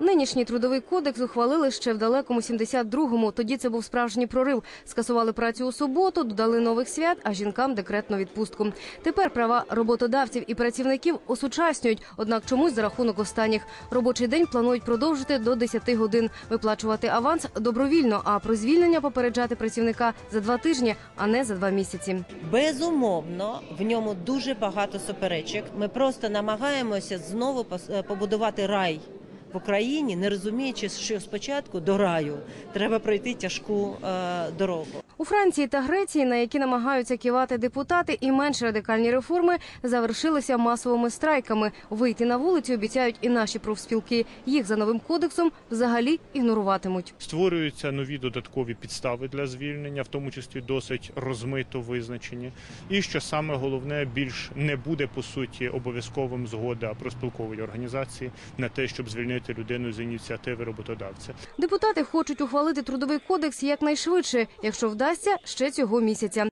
Нинішній трудовий кодекс ухвалили ще в далекому 72-му. Тоді це був справжній прорив. Скасували працю у суботу, додали нових свят, а жінкам декретну відпустку. Тепер права роботодавців і працівників осучаснюють. Однак чомусь за рахунок останніх робочий день планують продовжити до 10 годин, виплачувати аванс добровільно, а про звільнення попереджати працівника за два тижні, а не за два місяці. Безумовно, в ньому дуже багато суперечок. Ми просто намагаємося знову е, побудувати рай в Україні, не розуміючи, що спочатку до раю треба пройти тяжку е, дорогу. У Франції та Греції, на які намагаються кивати депутати, і менш радикальні реформи завершилися масовими страйками. Вийти на вулицю обіцяють і наші профспілки. Їх за новим кодексом взагалі ігноруватимуть. Створюються нові додаткові підстави для звільнення, в тому числі досить розмито визначені. І що саме головне, більш не буде по суті обов'язковим згода профспілкової організації на те, щоб звільнити людину з ініціативи роботодавця. Депутати хочуть ухвалити трудовий кодекс якнайшвидше, якщо вдасться ще цього місяця.